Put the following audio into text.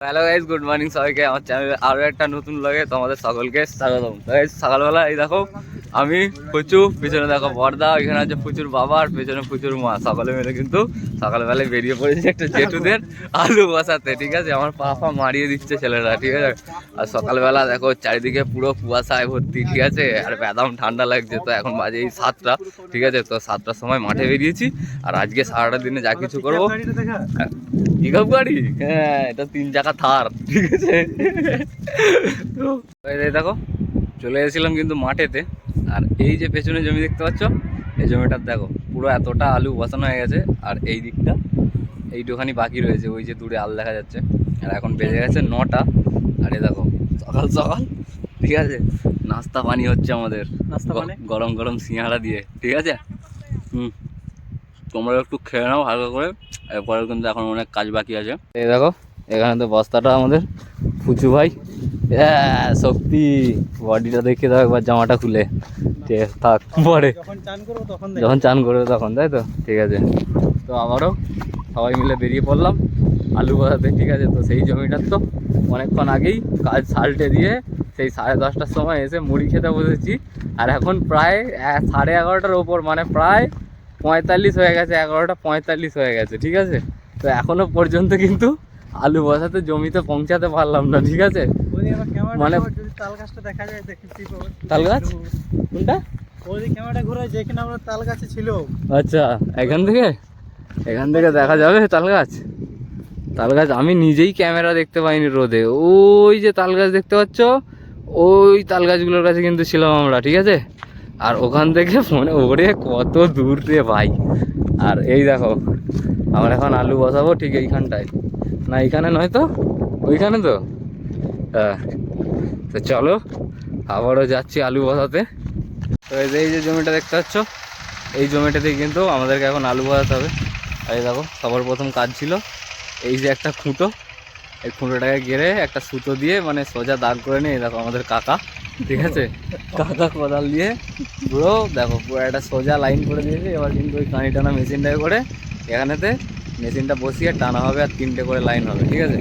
Hello guys good morning সবাইকে, আমার চ্যানেলে আরও একটা নতুন লাগে তোমাদের সকলকে স্বাগতম। সকালবেলা এই দেখো আমি প্রচুর পিছনে দেখো বর্দা, এখানে আছে প্রচুর বাবা আর পেছনে প্রচুর মা। সকলে মিলে কিন্তু সকালবেলায় বেরিয়ে পড়েছে একটা জেঠুদের আলু বসাতে, ঠিক আছে? আমার পাপা মারিয়ে দিচ্ছে ছেলেরা, ঠিক আছে? আর সকালবেলা দেখো চারিদিকে পুরো কুয়াশায় ভর্তি, ঠিক আছে? আর বেদাম ঠান্ডা লাগছে, তো এখন বাজে এই সাতটা, ঠিক আছে? তো সাতটার সময় মাঠে বেরিয়েছি, আর আজকে সারাটা দিনে যা কিছু করব। পিকআপ গাড়ি? হ্যাঁ এটা তিন চাকা থার, ঠিক আছে? দেখো, চলে এসেছিলাম কিন্তু মাঠেতে। আর এই যে পেছনে জমি দেখতে পাচ্ছ এই জমিটার দেখো পুরো এতটা আলু বসানো হয়ে গেছে আর এই দিকটা এইটুখানি বাকি রয়েছে ওই যে দূরে আল দেখা যাচ্ছে। আর এখন বেজে গেছে নটা আর এই দেখো সকাল সকাল ঠিক আছে? নাস্তা পানি হচ্ছে আমাদের নাস্তা মানে? গরম গরম সিঙ্গাড়া দিয়ে ঠিক আছে? হুম তোমরা একটু খেয়ে নাও হালকা করে এরপরে কিন্তু এখন অনেক কাজ বাকি আছে। এই দেখো এখানে তো বস্তাটা আমাদের ফুচু ভাই শক্তি বডিটা দেখে দাও একবার জামাটা খুলে। ঠিক আছে, থাক পরে। যখন চান করব তখন তাই তো? ঠিক আছে। তো আবারও সবাই মিলে বেরিয়ে পড়লাম আলু বাজাতে ঠিক আছে? তো সেই জমিটার তো অনেকক্ষণ আগেই কাজ সাল্টে দিয়ে সেই সাড়ে দশটার সময় এসে মুড়ি খেতে বসেছি। আর এখন প্রায় সাড়ে এগারোটার ওপর মানে প্রায় পঁয়তাল্লিশ হয়ে গেছে এগারোটা পঁয়তাল্লিশ হয়ে গেছে ঠিক আছে? তো এখনও পর্যন্ত কিন্তু আলু বসাতে জমিতে পৌঁছাতে পারলাম না ঠিক আছে? মানে- যদি তাল গাছটা দেখা যায় পাবো তাল গাছ? কোনটা? ওদিকে ক্যামেরাটা ঘোরায় যেখানে আমরা তাল গাছে ছিল। আচ্ছা এখান থেকে? এখান থেকে দেখা যাবে তাল গাছ? তাল গাছ আমি নিজেই ক্যামেরা দেখতে পাইনি রোদে। ওই যে তাল গাছ দেখতে পাচ্ছ? ওই তাল গাছগুলোর কাছে কিন্তু ছিলাম আমরা ঠিক আছে? আর ওখান থেকে ফোনে ওরে কত দূর রে ভাই। আর এই দেখো আমরা এখন আলু বসাবো ঠিক এইখানটায়। না এইখানে নয় তো? ওইখানে তো? তো চলো, আবারও যাচ্ছি আলু বসাতে। তো এই যে- জমিটা দেখতে পাচ্ছ, এই জমিটাতে কিন্তু আমাদেরকে এখন আলু বসাতে হবে। আর এই দেখো, সবার প্রথম কাজ ছিল এই যে একটা খুঁটো। এই খুঁটোটাকে গেড়ে একটা সুতো দিয়ে মানে সোজা দাগ করে নিয়ে দেখো আমাদের কাকা, ঠিক আছে? কাকা কোদাল দিয়ে পুরো, দেখো, পুরো একটা সোজা লাইন করে দিয়েছে। এবার কিন্তু ওই কানি টানা মেশিনটাকে করে এখানেতে মেশিনটা বসিয়ে টানা হবে আর তিনটে করে লাইন হবে, ঠিক আছে?